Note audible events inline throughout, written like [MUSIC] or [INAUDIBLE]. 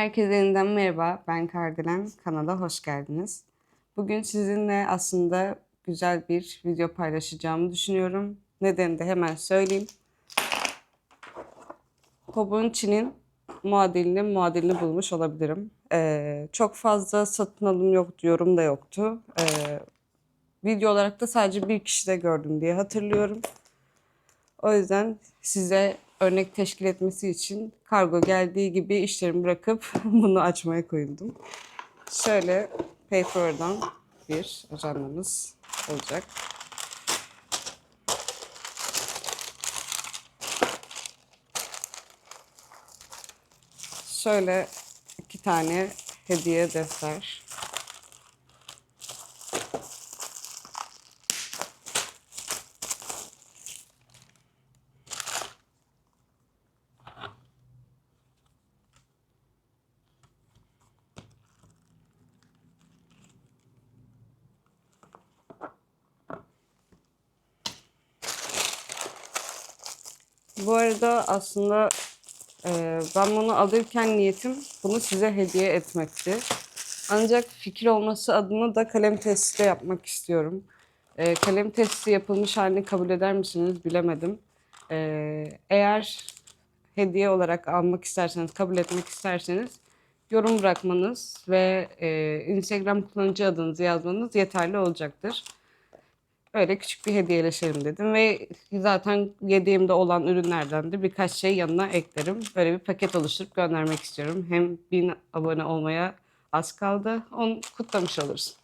Herkese yeniden merhaba. Ben Kardelen. Kanala hoş geldiniz. Bugün sizinle aslında güzel bir video paylaşacağımı düşünüyorum. Nedenini de hemen söyleyeyim. Hobonchi'nin muadilini muadilini bulmuş olabilirim. Ee, çok fazla satın alım yoktu, yorum da yoktu. Ee, video olarak da sadece bir kişi de gördüm diye hatırlıyorum. O yüzden size örnek teşkil etmesi için kargo geldiği gibi işlerimi bırakıp [LAUGHS] bunu açmaya koyuldum. Şöyle Paper'dan bir ajandamız olacak. Şöyle iki tane hediye defter. Bu arada aslında e, ben bunu alırken niyetim bunu size hediye etmekti. Ancak fikir olması adına da kalem testi de yapmak istiyorum. E, kalem testi yapılmış halini kabul eder misiniz bilemedim. E, eğer hediye olarak almak isterseniz, kabul etmek isterseniz yorum bırakmanız ve e, Instagram kullanıcı adınızı yazmanız yeterli olacaktır. Öyle küçük bir hediyeleşelim dedim ve zaten yediğimde olan ürünlerden de birkaç şey yanına eklerim. Böyle bir paket oluşturup göndermek istiyorum. Hem bin abone olmaya az kaldı. Onu kutlamış oluruz.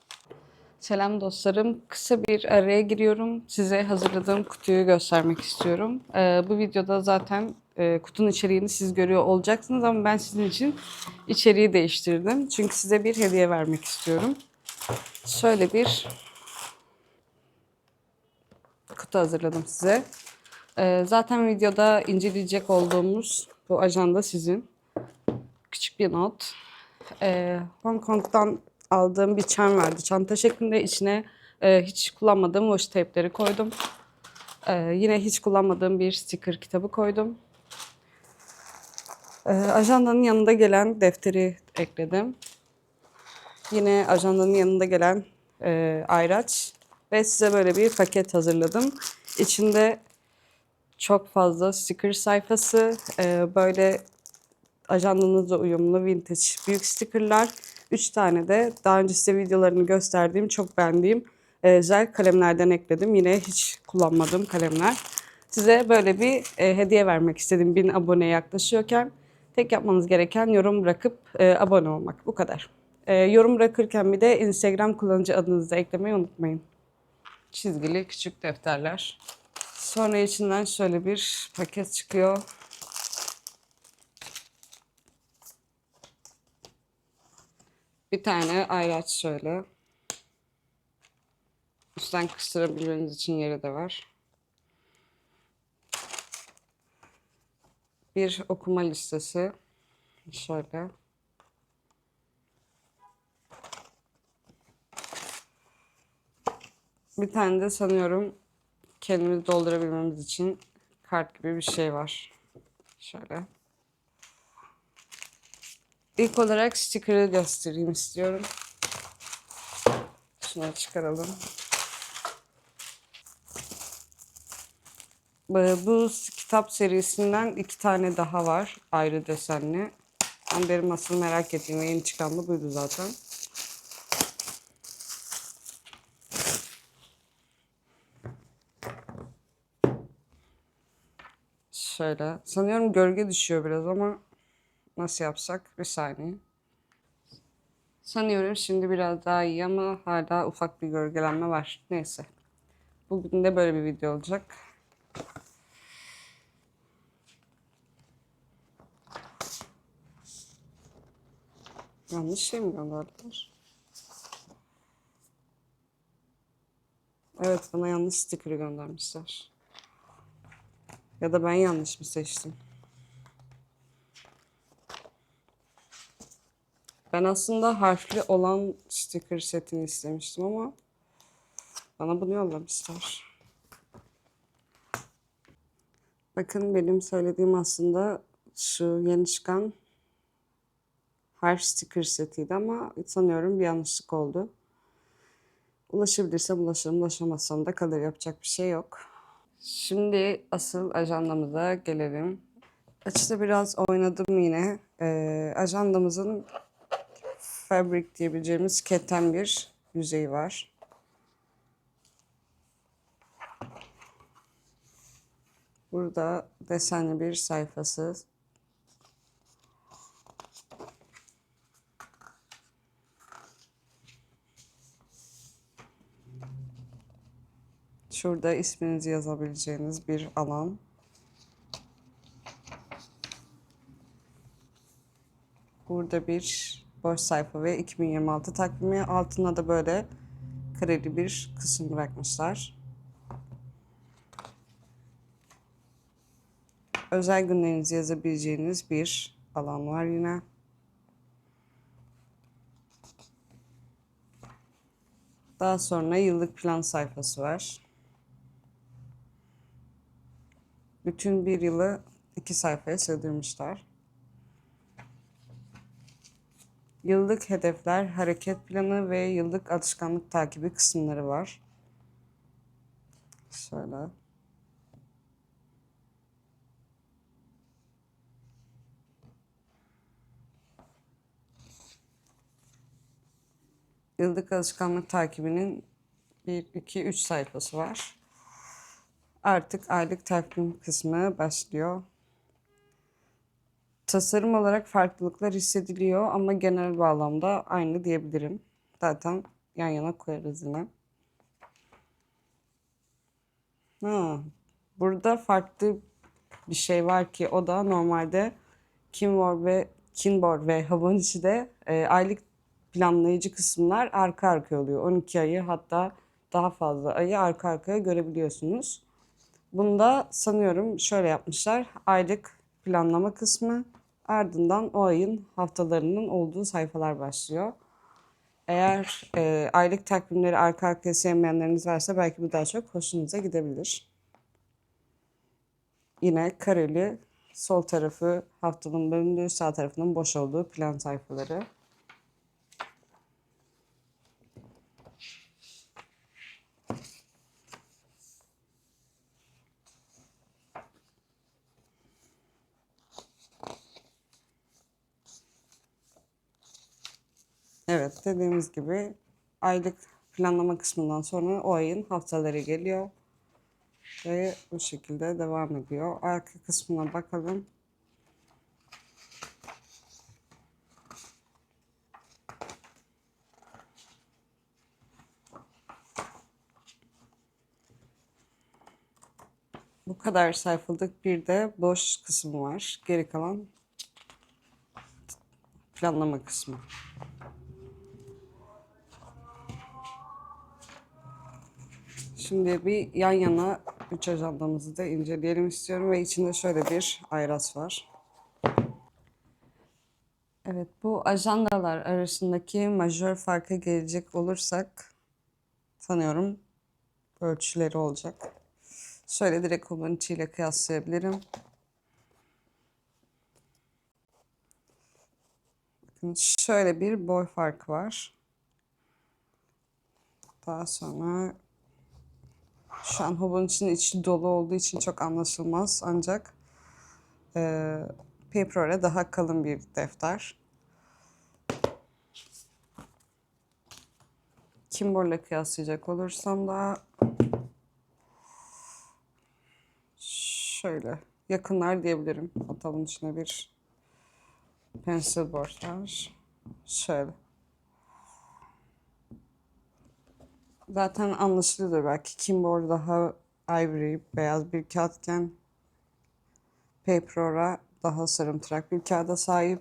Selam dostlarım. Kısa bir araya giriyorum. Size hazırladığım kutuyu göstermek istiyorum. Ee, bu videoda zaten e, kutunun içeriğini siz görüyor olacaksınız ama ben sizin için içeriği değiştirdim. Çünkü size bir hediye vermek istiyorum. Şöyle bir kutu hazırladım size. Ee, zaten videoda inceleyecek olduğumuz bu ajanda sizin. Küçük bir not. Ee, Hong Kong'dan aldığım bir çan vardı. Çanta şeklinde içine e, hiç kullanmadığım washi tape'leri koydum. Ee, yine hiç kullanmadığım bir sticker kitabı koydum. Ee, ajandanın yanında gelen defteri ekledim. Yine ajandanın yanında gelen e, ayraç ve size böyle bir paket hazırladım. İçinde çok fazla sticker sayfası, e, böyle ajandanızla uyumlu vintage büyük stickerlar. Üç tane de daha önce size videolarını gösterdiğim çok beğendiğim e, özel kalemlerden ekledim. Yine hiç kullanmadığım kalemler. Size böyle bir e, hediye vermek istedim bin aboneye yaklaşıyorken. Tek yapmanız gereken yorum bırakıp e, abone olmak. Bu kadar. E, yorum bırakırken bir de Instagram kullanıcı adınızı eklemeyi unutmayın çizgili küçük defterler. Sonra içinden şöyle bir paket çıkıyor. Bir tane ayraç şöyle. Üstten kıstırabilmeniz için yeri de var. Bir okuma listesi. Şöyle. Bir tane de sanıyorum kendimizi doldurabilmemiz için kart gibi bir şey var. Şöyle. İlk olarak sticker'ı göstereyim istiyorum. Şunu çıkaralım. Bu kitap serisinden iki tane daha var ayrı desenli. Ben benim asıl merak ettiğim yeni çıkan da buydu zaten. Şöyle. Sanıyorum gölge düşüyor biraz ama nasıl yapsak? Bir saniye. Sanıyorum şimdi biraz daha iyi ama hala ufak bir gölgelenme var. Neyse. Bugün de böyle bir video olacak. Yanlış şey mi gönderdiler? Evet bana yanlış sticker göndermişler. Ya da ben yanlış mı seçtim? Ben aslında harfli olan sticker setini istemiştim ama bana bunu yollamışlar. Bakın benim söylediğim aslında şu yeni çıkan harf sticker setiydi ama sanıyorum bir yanlışlık oldu. Ulaşabilirsem ulaşırım, ulaşamazsam da kalır. Yapacak bir şey yok. Şimdi asıl ajandamıza gelelim. Açıda biraz oynadım yine. Ee, ajandamızın fabric diyebileceğimiz keten bir yüzeyi var. Burada desenli bir sayfası. Şurada isminizi yazabileceğiniz bir alan. Burada bir boş sayfa ve 2026 takvimi. Altına da böyle kareli bir kısım bırakmışlar. Özel günlerinizi yazabileceğiniz bir alan var yine. Daha sonra yıllık plan sayfası var. Bütün bir yılı iki sayfaya sığdırmışlar. Yıllık hedefler, hareket planı ve yıllık alışkanlık takibi kısımları var. Şöyle. Yıllık alışkanlık takibinin 1, 2, 3 sayfası var. Artık aylık takvim kısmı başlıyor. Tasarım olarak farklılıklar hissediliyor ama genel bağlamda aynı diyebilirim. Zaten yan yana koyarız yine. Ha, burada farklı bir şey var ki o da normalde Kinbor ve Kinbor ve Habonichi'de e, aylık planlayıcı kısımlar arka arkaya oluyor. 12 ayı hatta daha fazla ayı arka arkaya görebiliyorsunuz. Bunda sanıyorum şöyle yapmışlar. Aylık planlama kısmı ardından o ayın haftalarının olduğu sayfalar başlıyor. Eğer e, aylık takvimleri arka arkaya sevmeyenleriniz varsa belki bu daha çok hoşunuza gidebilir. Yine kareli sol tarafı haftanın bölündüğü sağ tarafının boş olduğu plan sayfaları. Evet dediğimiz gibi aylık planlama kısmından sonra o ayın haftaları geliyor. Ve bu şekilde devam ediyor. Arka kısmına bakalım. Bu kadar sayfalık bir de boş kısmı var. Geri kalan planlama kısmı. Şimdi bir yan yana üç ajandamızı da inceleyelim istiyorum ve içinde şöyle bir ayras var. Evet bu ajandalar arasındaki majör farka gelecek olursak sanıyorum ölçüleri olacak. Şöyle direkt Hobonichi ile kıyaslayabilirim. Bakın şöyle bir boy farkı var. Daha sonra şu an Hobonichi'nin içi dolu olduğu için çok anlaşılmaz ancak e, Paper'e daha kalın bir defter. Kimbor'la kıyaslayacak olursam da şöyle yakınlar diyebilirim. Atalım içine bir pencil board var. Şöyle. Zaten anlaşılıyordur belki. Kimboard daha ivory, beyaz bir kağıtken Paperora daha sarımtırak bir kağıda sahip.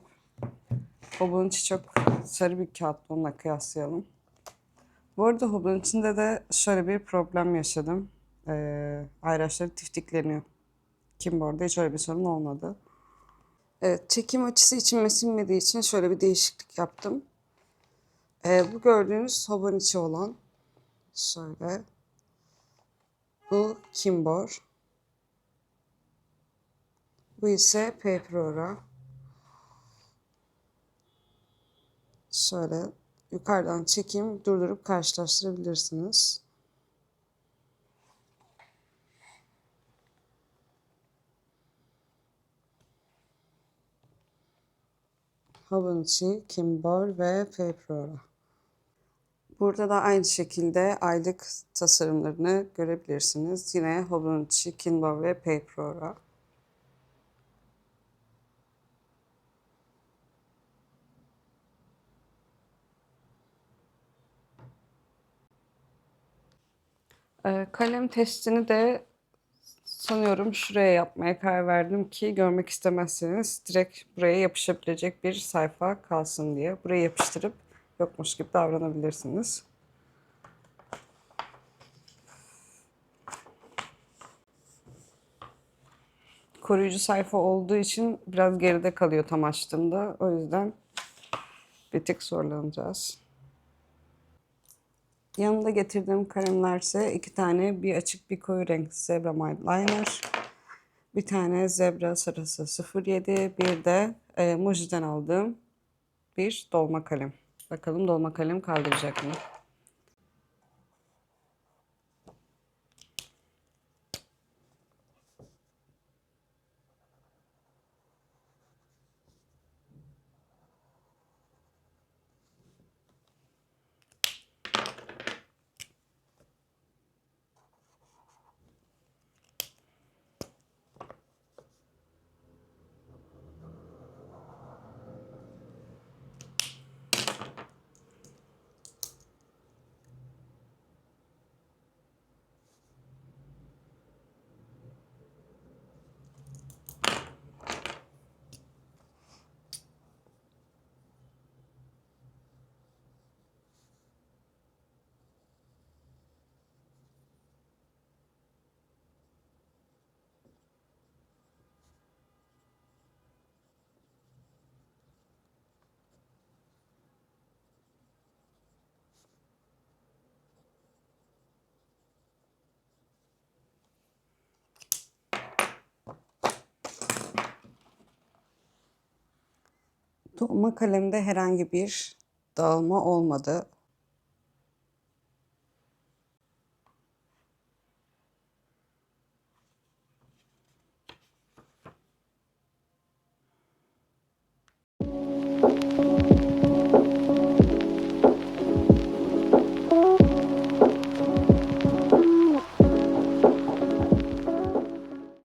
Hobonichi çok sarı bir kağıt onunla kıyaslayalım. Bu arada Hobonichi'nde de şöyle bir problem yaşadım. Ee, ayraçları tiftikleniyor. Kimboard'da hiç öyle bir sorun olmadı. Evet, çekim açısı içime sinmediği için şöyle bir değişiklik yaptım. Ee, bu gördüğünüz Hobonichi olan şöyle. Bu Kimbor. Bu ise Paperora. Şöyle yukarıdan çekeyim, durdurup karşılaştırabilirsiniz. Havunchi, Kimball ve Paperora. Burada da aynı şekilde aylık tasarımlarını görebilirsiniz. Yine Havunchi, Kimball ve Paperora. Ee, Kalem testini de sanıyorum şuraya yapmaya karar verdim ki görmek istemezseniz direkt buraya yapışabilecek bir sayfa kalsın diye. Buraya yapıştırıp yokmuş gibi davranabilirsiniz. Koruyucu sayfa olduğu için biraz geride kalıyor tam açtığımda. O yüzden bir tık zorlanacağız. Yanında getirdiğim kalemler ise iki tane bir açık bir koyu renk Zebra Mild Liner. Bir tane Zebra sarısı 07. Bir de e, Muji'den aldığım bir dolma kalem. Bakalım dolma kalem kaldıracak mı? Dolma kalemde herhangi bir dağılma olmadı.